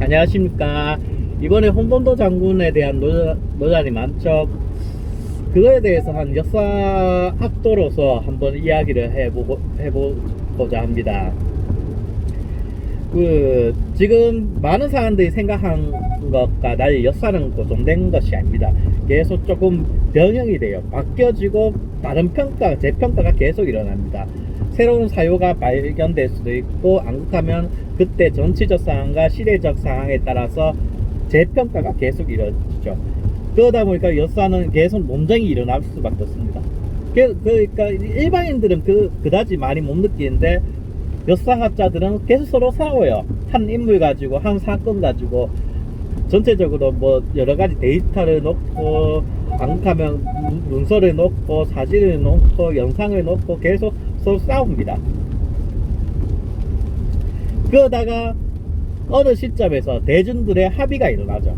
안녕하십니까. 이번에 홍범도 장군에 대한 논- 논란이 많죠. 그거에 대해서 한 역사 학도로서 한번 이야기를 해보고, 해보고자 합니다. 그, 지금 많은 사람들이 생각한 것과 달리 역사는 고정된 것이 아닙니다. 계속 조금 변형이 돼요. 바뀌어지고 다른 평가, 재평가가 계속 일어납니다. 새로운 사유가 발견될 수도 있고, 안국하면 그때 정치적 상황과 시대적 상황에 따라서 재평가가 계속 이루어지죠. 그러다 보니까 역사는 계속 논쟁이 일어날 수밖에 없습니다. 그, 그러니까 일반인들은 그, 그다지 많이 못 느끼는데 역사학자들은 계속 서로 싸워요. 한 인물 가지고, 한 사건 가지고, 전체적으로 뭐 여러 가지 데이터를 놓고, 안하면 문서를 놓고, 사진을 놓고, 영상을 놓고 계속 서로 싸웁니다. 그러다가 어느 시점에서 대중들의 합의가 일어나죠.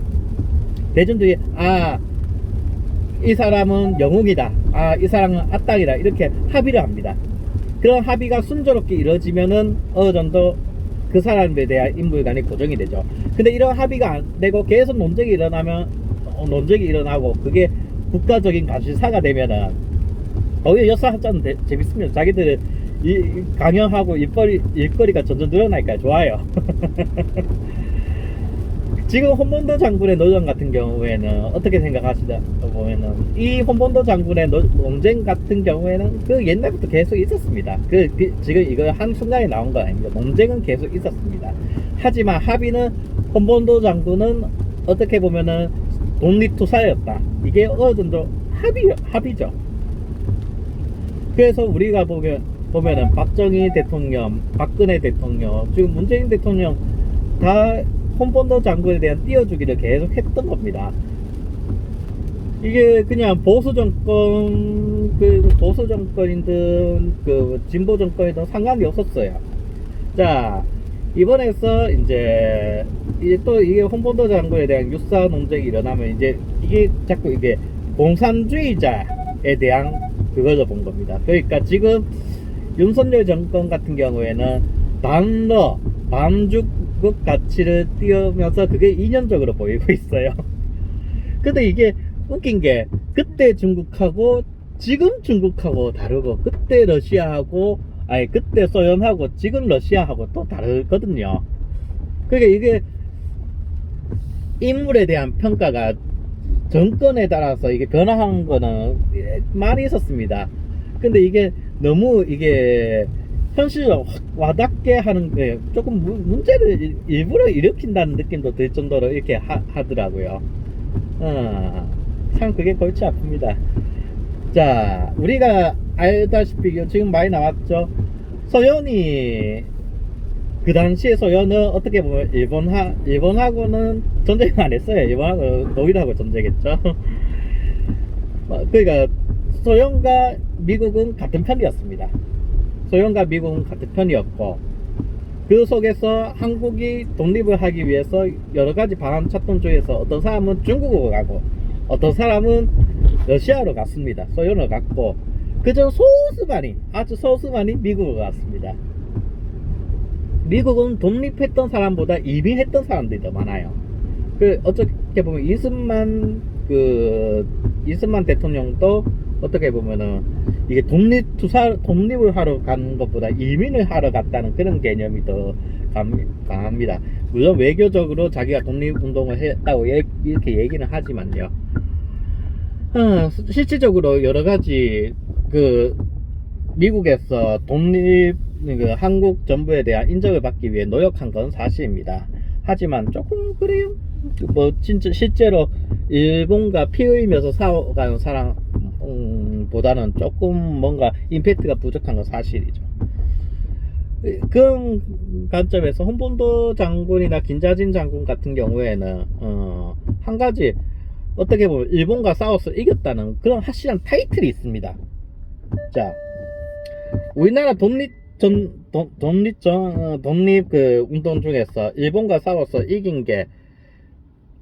대중들이 아, 이 사람은 영웅이다. 아, 이 사람은 악당이다. 이렇게 합의를 합니다. 그런 합의가 순조롭게 이루어지면은 어느 정도 그 사람에 대한 인물관이 고정이 되죠. 근데 이런 합의가 안 되고 계속 논쟁이 일어나면 어, 논쟁이 일어나고 그게 국가적인 관심사가 되면은 거기 역사학자는 대- 재밌습니다. 자기들 이, 이 강연하고 일거리, 일거리가 점점 늘어나니까 좋아요. 지금 홍범도 장군의 노정 같은 경우에는 어떻게 생각하시다 보면은 이 홍범도 장군의 노- 논쟁 같은 경우에는 그 옛날부터 계속 있었습니다. 그, 그 지금 이거 한 순간에 나온 건 아닙니다. 논쟁은 계속 있었습니다. 하지만 합의는 홍범도 장군은 어떻게 보면은 독립투사였다. 이게 어느 정도 합의 합의죠. 그래서 우리가 보면 보면은 박정희 대통령, 박근혜 대통령, 지금 문재인 대통령 다 홍범도 장군에 대한 띄워주기를 계속 했던 겁니다. 이게 그냥 보수 정권, 그 보수 정권이든 그 진보 정권이든 상관이 없었어요. 자, 이번에서 이제 이제 또 이게 홍범도 장군에 대한 유사 논쟁이 일어나면 이제 이게 자꾸 이게 공산주의자에 대한 그걸로 본 겁니다. 그러니까 지금 윤석열 정권 같은 경우에는 반러, 반중국 가치를 띄우면서 그게 인연적으로 보이고 있어요. 근데 이게 웃긴 게 그때 중국하고 지금 중국하고 다르고 그때 러시아하고 아니 그때 소련하고 지금 러시아하고 또 다르거든요. 그러니까 이게 인물에 대한 평가가 정권에 따라서 이게 변화한 거는 예, 많이 있었습니다. 근데 이게 너무 이게 현실로 확 와닿게 하는 게 조금 무- 문제를 일- 일부러 일으킨다는 느낌도 들 정도로 이렇게 하, 하더라고요. 어, 참 그게 골치 아픕니다. 자, 우리가 알다시피 지금 많이 나왔죠. 소연이 그 당시에 소연은 어떻게 보면 일본하 일본하고는 전쟁 안 했어요. 일본하고 독일하고 전쟁했죠. 어, 그러니까 소련과 미국은 같은 편이었습니다. 소련과 미국은 같은 편이었고 그 속에서 한국이 독립을 하기 위해서 여러 가지 방안 찾던 중에서 어떤 사람은 중국으로 가고 어떤 사람은 러시아로 갔습니다. 소련으로 갔고 그저 소수만이 아주 소수만이 미국으로 갔습니다. 미국은 독립했던 사람보다 이민했던 사람들이 더 많아요. 그 어떻게 보면 이승만 그 이승만 대통령도 어떻게 보면은 이게 독립 투사 독립을 하러 간 것보다 이민을 하러 갔다는 그런 개념이 더 강, 강합니다. 물론 외교적으로 자기가 독립 운동을 했다고 예- 이렇게 얘기는 하지만요. 어, 실질적으로 여러 가지 그 미국에서 독립 그 한국 정부에 대한 인정을 받기 위해 노력한 건 사실입니다. 하지만 조금 그래요. 뭐 진짜 실제로 일본과 피 흘리면서 싸워가는 사람 음, 보다는 조금 뭔가 임팩트가 부족한 건 사실이죠. 그런 관점에서 홍범도 장군이나 김자진 장군 같은 경우에는 어, 한 가지 어떻게 보면 일본과 싸워서 이겼다는 그런 확실한 타이틀이 있습니다. 자, 우리나라 독립 전 독- 독립 전 어, 독립 그 운동 중에서 일본과 싸워서 이긴 게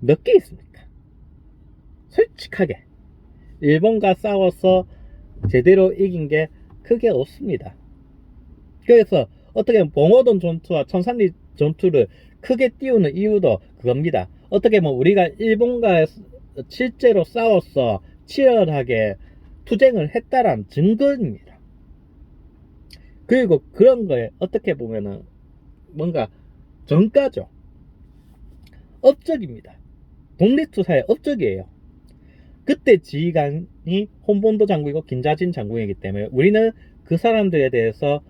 몇 개 있습니까? 솔직하게 일본과 싸워서 제대로 이긴 게 크게 없습니다. 그래서 어떻게 보면 봉오동 전투와 천산리 전투를 크게 띄우는 이유도 그겁니다. 어떻게 보면 우리가 일본과 실제로 싸워서 치열하게 투쟁을 했다란 증거입니다. 그리고 그런 거에 어떻게 보면은 뭔가 정가죠. 업적입니다. 독립투사의 업적이에요. 그때 지휘관이 혼본도 장군이고 김자진 장군이기 때문에 우리는 그 사람들에 대해서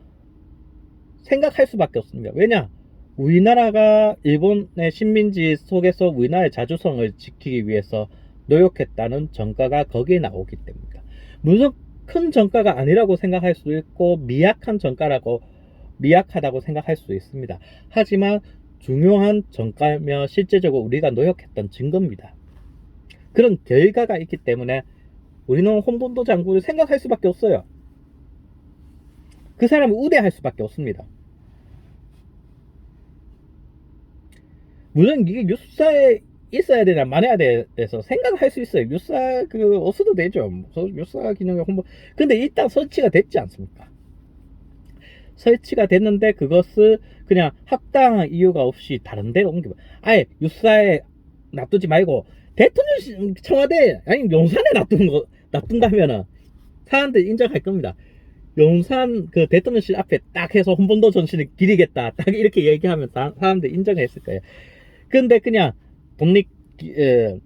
생각할 수밖에 없습니다. 왜냐? 우리나라가 일본의 식민지 속에서 우리나라의 자주성을 지키기 위해서 노력했다는 정가가 거기에 나오기 때문입니다. 물론 큰 정가가 아니라고 생각할 수도 있고 미약한 정가라고 미약하다고 생각할 수도 있습니다. 하지만 중요한 정가며 실제적으로 우리가 노력했던 증거입니다. 그런 결과가 있기 때문에 우리는 홍본도 장군을 생각할 수밖에 없어요. 그 사람을 우대할 수밖에 없습니다. 물론 이게 뉴스사에 있어야 되나 말아야 돼서 생각할 수 있어요. 뉴스사 그 없어도 되죠. 뉴스사 기능에 홍보. 근데 일단 설치가 됐지 않습니까? 설치가 됐는데 그것을 그냥 합당한 이유가 없이 다른 데로 옮겨. 아예 뉴스사에 놔두지 말고 대통령 청와대 아니 용산에 놔두는 거 놔둔다면은 사람들 인정할 겁니다. 용산 그 대통령실 앞에 딱 해서 혼본도 전신을 기리겠다. 딱 이렇게 얘기하면 다, 사람들 인정했을 거예요. 근데 그냥 독립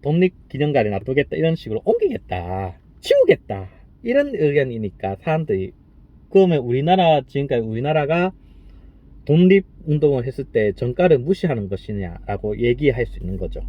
독립 기념관에 놔두겠다 이런 식으로 옮기겠다. 치우겠다. 이런 의견이니까 사람들이 그러면 우리나라 지금까지 우리나라가 독립 운동을 했을 때 정가를 무시하는 것이냐라고 얘기할 수 있는 거죠.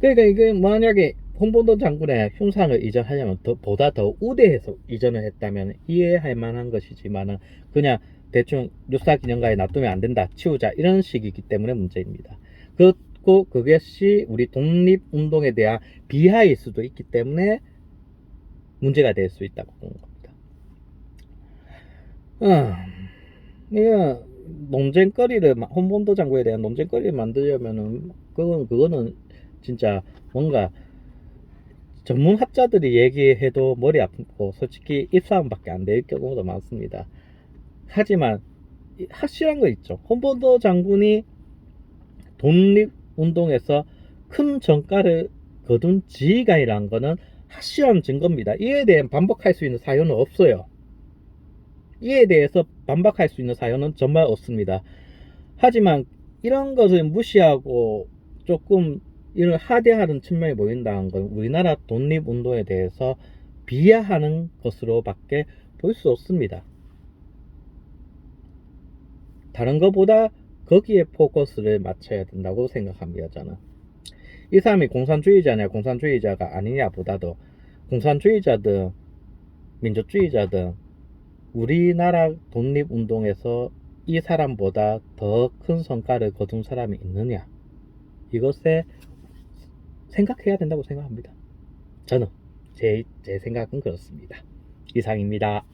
그러니까 이게 만약에 홍본도 장군의 흉상을 이전하려면 더, 보다 더 우대해서 이전을 했다면 이해할 만한 것이지만은 그냥 대충 뉴스타 기념관에 놔두면 안 된다 치우자 이런 식이기 때문에 문제입니다. 그렇고 그것이 우리 독립 운동에 대한 비하일 수도 있기 때문에 문제가 될 수 있다고 보는 겁니다. 아, 이거 논쟁거리를 마- 홍본도 장군에 대한 논쟁거리를 만들려면은 그건 그거는 진짜 뭔가 전문학자들이 얘기해도 머리 아프고 솔직히 입싸움밖에 안 될 경우도 많습니다. 하지만 이- 확실한 거 있죠. 홍본도 장군이 독립운동에서 큰 전가를 거둔 지휘관이라는 거는 확실한 증거입니다. 이에 대해 반박할 수 있는 사유는 없어요. 이에 대해서 반박할 수 있는 사유는 정말 없습니다. 하지만 이런 것을 무시하고 조금 이런 하대하는 측면이 보인다는 건 우리나라 독립운동에 대해서 비하하는 것으로밖에 볼 수 없습니다. 다른 것보다 거기에 포커스를 맞춰야 된다고 생각합니다. 저는 이 사람이 공산주의자냐 공산주의자가 아니냐 보다도 공산주의자든 민주주의자든 우리나라 독립운동에서 이 사람보다 더 큰 성과를 거둔 사람이 있느냐 이것에 생각해야 된다고 생각합니다. 저는 제, 제 생각은 그렇습니다. 이상입니다.